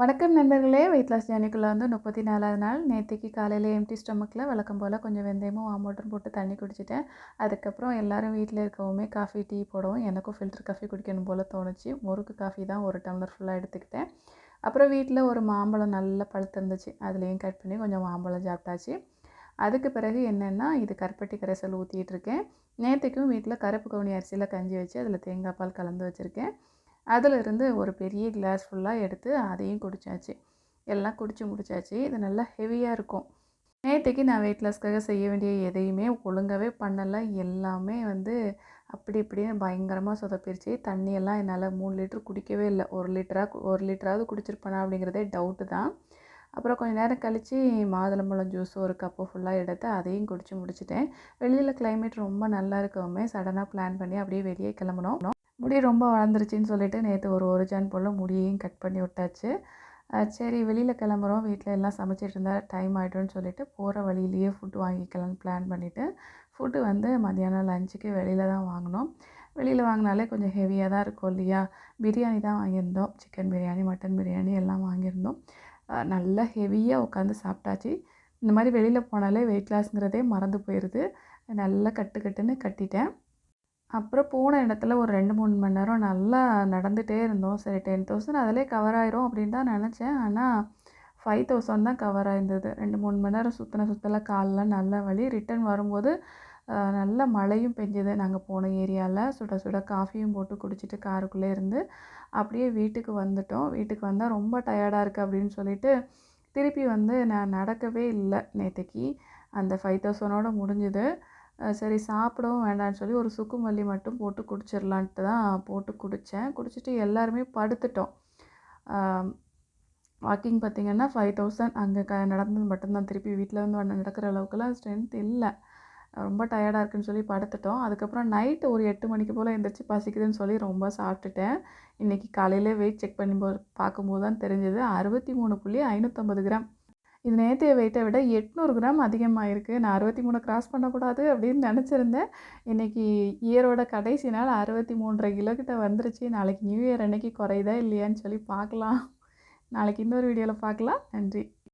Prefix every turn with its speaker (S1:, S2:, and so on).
S1: வணக்கம் நண்பர்களே. Weight loss ஜேர்னிக்குள்ளே வந்து முப்பத்தி நாலாவது நாள். நேற்றுக்கு காலையில் எம்டி ஸ்டொமக்கில் வழக்கம் போல் கொஞ்சம் வெந்தயமும் ஆமோட்டும் போட்டு தண்ணி குடிச்சிட்டேன். அதுக்கப்புறம் எல்லாரும் வீட்டில் இருக்கவுமே காஃபி டீ போடவும் எனக்கும் ஃபில்டர் காஃபி குடிக்கணும் போல் தோணுச்சு. முறுக்கு காஃபி தான் ஒரு டம்ளர் ஃபுல்லாக எடுத்துக்கிட்டேன். அப்புறம் வீட்டில் ஒரு மாம்பழம் நல்லா பழுத்திருந்துச்சு அதுலேயும் கட் பண்ணி கொஞ்சம் மாம்பழம் சாப்பிட்டாச்சு. அதுக்கு பிறகு என்னென்னா இது கருப்பட்டி கரைசல் ஊற்றிட்டு இருக்கேன். நேற்றுக்கும் வீட்டில் கருப்பு கவுனி அரிசியில் கஞ்சி வச்சு அதில் தேங்காய் பால் கலந்து வச்சுருக்கேன். அதிலிருந்து ஒரு பெரிய கிளாஸ் ஃபுல்லாக எடுத்து அதையும் குடித்தாச்சு எல்லாம் குடித்து முடிச்சாச்சு. இது நல்லா ஹெவியாக இருக்கும். நேற்றுக்கு நான் வெயிட் லாஸ்க்காக செய்ய வேண்டிய எதையுமே ஒழுங்காகவே பண்ணலை. எல்லாமே வந்து அப்படி இப்படின்னு பயங்கரமாக சொதப்பிருச்சு. தண்ணியெல்லாம் என்னால் மூணு லிட்டர் குடிக்கவே இல்லை. ஒரு லிட்டராக ஒரு லிட்டராவது குடிச்சிருப்பேனா அப்படிங்கிறதே டவுட்டு தான். அப்புறம் கொஞ்சம் நேரம் கழித்து மாதுளம்பழம் ஜூஸ் ஒரு கப்பு ஃபுல்லாக எடுத்து அதையும் குடித்து முடிச்சிட்டேன். வெளியில் கிளைமேட் ரொம்ப நல்லா இருக்கவுமே சடனாக பிளான் பண்ணி அப்படியே வெளியே கிளம்புனோம். முடி ரொம்ப வளர்ந்துருச்சின்னு சொல்லிட்டு நேற்று ஒரு ஒரு ஜான் போல் முடியையும் கட் பண்ணி விட்டாச்சு. சரி வெளியில் கிளம்புறோம். வீட்டில் எல்லாம் சமைச்சிட்டு இருந்தால் டைம் ஆகிடும்னு சொல்லிட்டு போகிற வழியிலேயே ஃபுட்டு வாங்கிக்கலாம்னு பிளான் பண்ணிவிட்டு ஃபுட்டு வந்து மத்தியானம் லஞ்சுக்கு வெளியில் தான் வாங்கினோம். வெளியில் வாங்கினாலே கொஞ்சம் ஹெவியாக தான் இருக்கும் இல்லையா? பிரியாணி தான் வாங்கியிருந்தோம். சிக்கன் பிரியாணி மட்டன் பிரியாணி எல்லாம் வாங்கியிருந்தோம். நல்லா ஹெவியாக உட்காந்து சாப்பிட்டாச்சு. இந்த மாதிரி வெளியில் போனாலே வெயிட் லாஸ்ங்கிறதே மறந்து போயிடுது நல்லா கட்டு கட்டுன்னு கட்டிட்டேன். அப்புறம் போன இடத்துல ஒரு ரெண்டு மூணு மணி நேரம் நல்லா நடந்துகிட்டே இருந்தோம். சரி டென் தௌசண்ட் அதிலே கவர் ஆயிரும் அப்படின்னு தான் நினச்சேன். ஆனால் ஃபைவ் தௌசண்ட் தான் கவர் ஆயிருந்தது. ரெண்டு மூணு மணி நேரம் சுற்றின சுற்றல காலெலாம் நல்ல வழி. ரிட்டன் வரும்போது நல்ல மழையும் பெஞ்சுது. நாங்கள் போன ஏரியாவில் சுட சுட காஃபியும் போட்டு குடிச்சிட்டு காருக்குள்ளே இருந்து அப்படியே வீட்டுக்கு வந்துட்டோம். வீட்டுக்கு வந்தால் ரொம்ப டயர்டாக இருக்குது அப்படின்னு சொல்லிட்டு திருப்பி வந்து நான் நடக்கவே இல்லை நேற்றுக்கு அந்த ஃபைவ் தௌசண்டோட முடிஞ்சுது. சரி சாப்பிடவும் வேண்டாம்னு சொல்லி ஒரு சுக்கு மல்லி மட்டும் போட்டு குடிச்சிடலான்ட்டு தான் போட்டு குடித்தேன் குடிச்சிட்டு எல்லாருமே படுத்துட்டோம். வாக்கிங் பார்த்திங்கன்னா ஃபைவ் தௌசண்ட் அங்கே க நடந்தது மட்டும்தான். திருப்பி வீட்டில் வந்து நடக்கிற அளவுக்குலாம் ஸ்ட்ரென்த் இல்லை. ரொம்ப டயர்டாக இருக்குன்னு சொல்லி படுத்துட்டோம். அதுக்கப்புறம் நைட்டு ஒரு எட்டு மணிக்கு போல் எழுந்திரிச்சு பசிக்குதுன்னு சொல்லி ரொம்ப சாப்பிட்டுட்டேன். இன்றைக்கி காலையில் வெயிட் செக் பண்ணும்போது பார்க்கும்போது தான் தெரிஞ்சது. அறுபத்தி மூணு புள்ளி ஐநூற்றம்பது கிராம் இது நேற்றைய வெயிட்டை விட எட்நூறு கிராம் அதிகமாக இருக்குது நான் அறுபத்தி மூணு கிராஸ் பண்ணக்கூடாது அப்படின்னு நினச்சிருந்தேன். இன்றைக்கி இயரோட கடைசி நாள் அறுபத்தி மூன்றரை கிலோ கிட்ட வந்துருச்சு. நாளைக்கு நியூ இயர் அன்னைக்கு குறையுதா இல்லையான்னு சொல்லி பார்க்கலாம். நாளைக்கு இன்னொரு வீடியோவில் பார்க்கலாம். நன்றி.